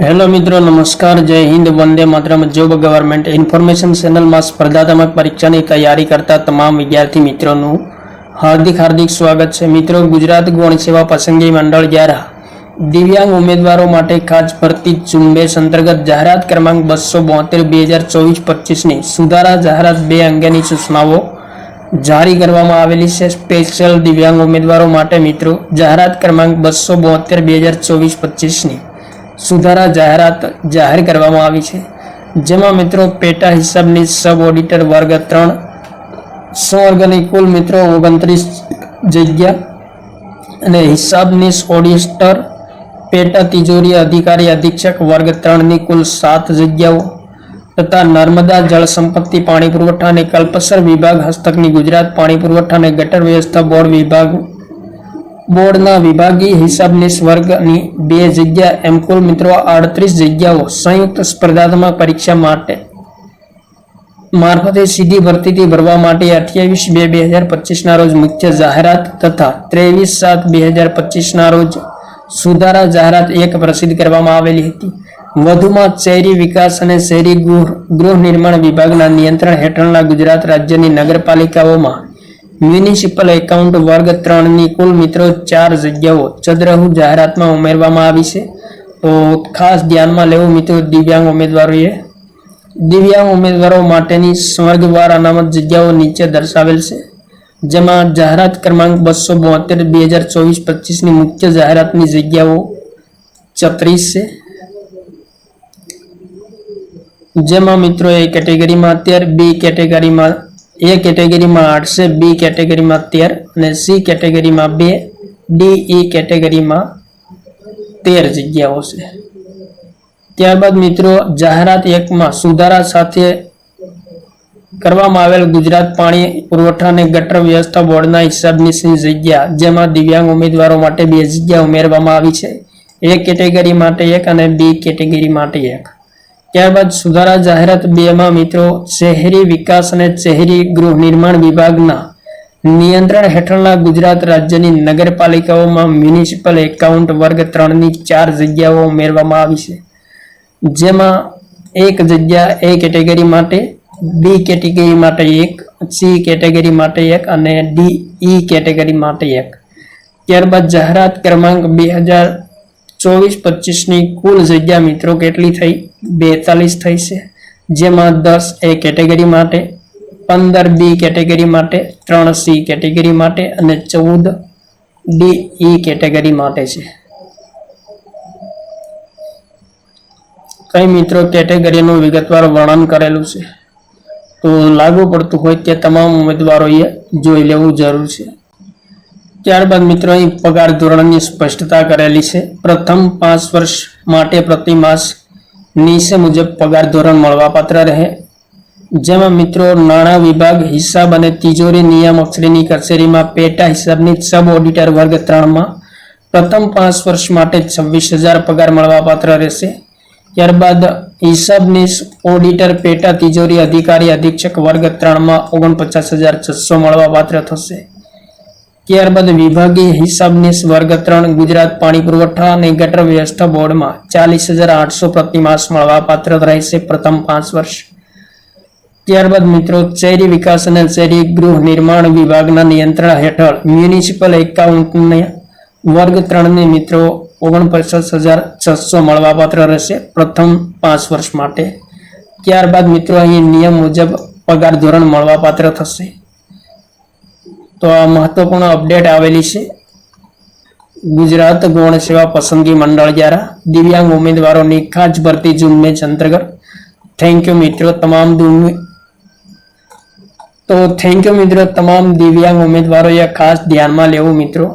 Hello મિત્રો, નમસ્કાર, Jai Hind, Vande Mataram. Job government information ચેનલમાં સ્પર્ધાત્મક પરીક્ષાની તૈયારી કરતા તમામ વિદ્યાર્થી મિત્રોનું હાર્દિક હાર્દિક સ્વાગત છે. મિત્રો, ગુજરાત ગૌણ સેવા પસંદગી મંડળ દ્વારા દિવ્યાંગ ઉમેદવારો માટે ખાસ ભરતી ઝુંબેશ અંતર્ગત જાહેરાત ક્રમાંક બસો બોતેર બે હજાર ચોવીસ પચીસની સુધારા જાહેરાત બે અંગેની સૂચનાઓ જારી કરવામાં આવેલી છે. સ્પેશિયલ દિવ્યાંગ ઉમેદવારો માટે મિત્રો, જાહેરાત ક્રમાંક બસો બોતેર બે હજાર ચોવીસ પચીસની સુધારા જાહેરાત જાહેર કરવામાં આવી છે. જેમાં મિત્રો પેટા હિસાબની સબ ઓડિટર વર્ગ ત્રણ સ્વર્ગની કુલ મિત્રો ઓગણત્રીસ જગ્યા અને હિસાબની ઓડિટર પેટા તિજોરી અધિકારી અધિક્ષક વર્ગ ત્રણની કુલ સાત જગ્યાઓ તથા નર્મદા જળ સંપત્તિ પાણી પુરવઠા અને કલ્પસર વિભાગ હસ્તકની ગુજરાત પાણી પુરવઠા અને ગટર વ્યવસ્થા બોર્ડ વિભાગ બોર્ડના વિભાગીય હિસાબની વર્ગની બે જગ્યા એમ કુલ મિત્રો આડત્રીસ જગ્યાઓ સંયુક્ત સ્પર્ધાત્મક પરીક્ષા માટે. મારફતે સીધી ભરતીથી ભરવા માટે અઠ્યાવીસ બે બે હજાર પચીસના રોજ મુખ્ય જાહેરાત તથા ત્રેવીસ સાત બે હજાર પચીસના રોજ સુધારા જાહેરાત એક પ્રસિદ્ધ કરવામાં આવેલી હતી. વધુમાં શહેરી વિકાસ અને શહેરી ગૃહ ગૃહ નિર્માણ વિભાગના નિયંત્રણ હેઠળના ગુજરાત રાજ્યની નગરપાલિકાઓમાં મ્યુનિસિપલ એકાઉન્ટ વર્ગ ત્રણની કુલ મિત્રો ચાર જગ્યાઓ ચદ્રહુ જાહેરાતમાં ઉમેરવામાં આવી છે. તો ખાસ ધ્યાનમાં લેવું મિત્રો દિવ્યાંગ ઉમેદવારોએ. દિવ્યાંગ ઉમેદવારો માટેની સ્વર્ગવાર અનામત જગ્યાઓ નીચે દર્શાવેલ છે. જેમાં જાહેરાત ક્રમાંક બસો બોતેર, બે હજાર ચોવીસ, પચીસની મુખ્ય જાહેરાતની જગ્યાઓ છત્રીસ છે. જેમાં મિત્રો એ કેટેગરીમાં અત્યારે બી કેટેગરીમાં એ કેટેગરીમાં આઠ છે બી કેટેગરીમાં તેર અને સી કેટેગરીમાં બે ડી ઈ કેટેગરીમાં તેર જગ્યાઓ છે. ત્યારબાદ મિત્રો, જાહેરાત એકમાં સુધારા સાથે કરવામાં આવેલ ગુજરાત પાણી પુરવઠા અને ગટર વ્યવસ્થા બોર્ડના હિસાબની જગ્યા, જેમાં દિવ્યાંગ ઉમેદવારો માટે બે જગ્યા ઉમેરવામાં આવી છે. એ કેટેગરી માટે એક અને બી કેટેગરી માટે એક. ત્યારબાદ સુધારા જાહેરાત બેમાં મિત્રો, શહેરી વિકાસ અને શહેરી ગૃહ નિર્માણ વિભાગના નિયંત્રણ હેઠળના ગુજરાત રાજ્યની નગરપાલિકાઓમાં મ્યુનિસિપલ એકાઉન્ટ વર્ગ ત્રણની ચાર જગ્યાઓ ઉમેરવામાં આવી છે. જેમાં એક જગ્યા એ કેટેગરી માટે, બી કેટેગરી માટે એક, સી કેટેગરી માટે એક અને ડી ઈ કેટેગરી માટે એક. ત્યારબાદ જાહેરાત ક્રમાંક બે હજાર ચોવીસ, પચીસની કુલ જગ્યા મિત્રો કેટલી થઈ? બેતાલીસ થઈ છે. જેમાં દસ એ કેટેગરી માટે, પંદર બી કેટેગરી માટે, ત્રણ સી કેટેગરી માટે અને ચૌદ ડી ઈ કેટેગરી માટે છે. કઈ મિત્રો કેટેગરીનું વિગતવાર વર્ણન કરેલું છે? તો લાગુ પડતું હોય તે તમામ ઉમેદવારોએ જોઈ લેવું જરૂર છે. ત્યારબાદ મિત્રો અહીં પગાર ધોરણની સ્પષ્ટતા કરેલી છે. પ્રથમ પાંચ વર્ષ માટે પ્રતિ માસ નીચે મુજબ પગાર ધોરણ મળવાપાત્ર રહે. જેમાં મિત્રો નાણાં વિભાગ, હિસાબ અને તિજોરી નિયામક શ્રેણી કચેરીમાં પેટા હિસાબની સબ ઓડિટર વર્ગ ત્રણમાં પ્રથમ પાંચ વર્ષ માટે છવ્વીસ હજાર પગાર મળવાપાત્ર રહેશે. ત્યારબાદ હિસાબની ઓડિટર પેટા તિજોરી અધિકારી અધિક્ષક વર્ગ ત્રણમાં ઓગણપચાસ હજાર છસો મળવાપાત્ર થશે. ત્યારબાદ વિભાગીય હિસાબની વર્ગ ત્રણ, ગુજરાત પાણી પુરવઠા અને ગટર વ્યવસ્થા બોર્ડમાં ચાલીસ હજાર આઠસો પ્રતિમાસ મળવાપાત્ર રહેશે પ્રથમ પાંચ વર્ષ. ત્યારબાદ મિત્રો, શહેરી વિકાસ અને શહેરી ગૃહ નિર્માણ વિભાગના નિયંત્રણ હેઠળ મ્યુનિસિપલ એકાઉન્ટને વર્ગ ત્રણને મિત્રો ઓગણપચાસ હજાર છસો મળવાપાત્ર રહેશે પ્રથમ પાંચ વર્ષ માટે. ત્યારબાદ મિત્રો, અહીં નિયમ મુજબ પગાર ધોરણ મળવાપાત્ર થશે. તો આ મહત્વપૂર્ણ અપડેટ આવેલી છે. ગુજરાત ગૌણ સેવા પસંદગી મંડળ દ્વારા દિવ્યાંગ ઉમેદવારોની ખાસ ભરતી ઝુંબેશ અંતર્ગત થેન્ક યુ મિત્રો તમામ તો થેન્ક યુ મિત્રો તમામ દિવ્યાંગ ઉમેદવારોએ ખાસ ધ્યાનમાં લેવું મિત્રો.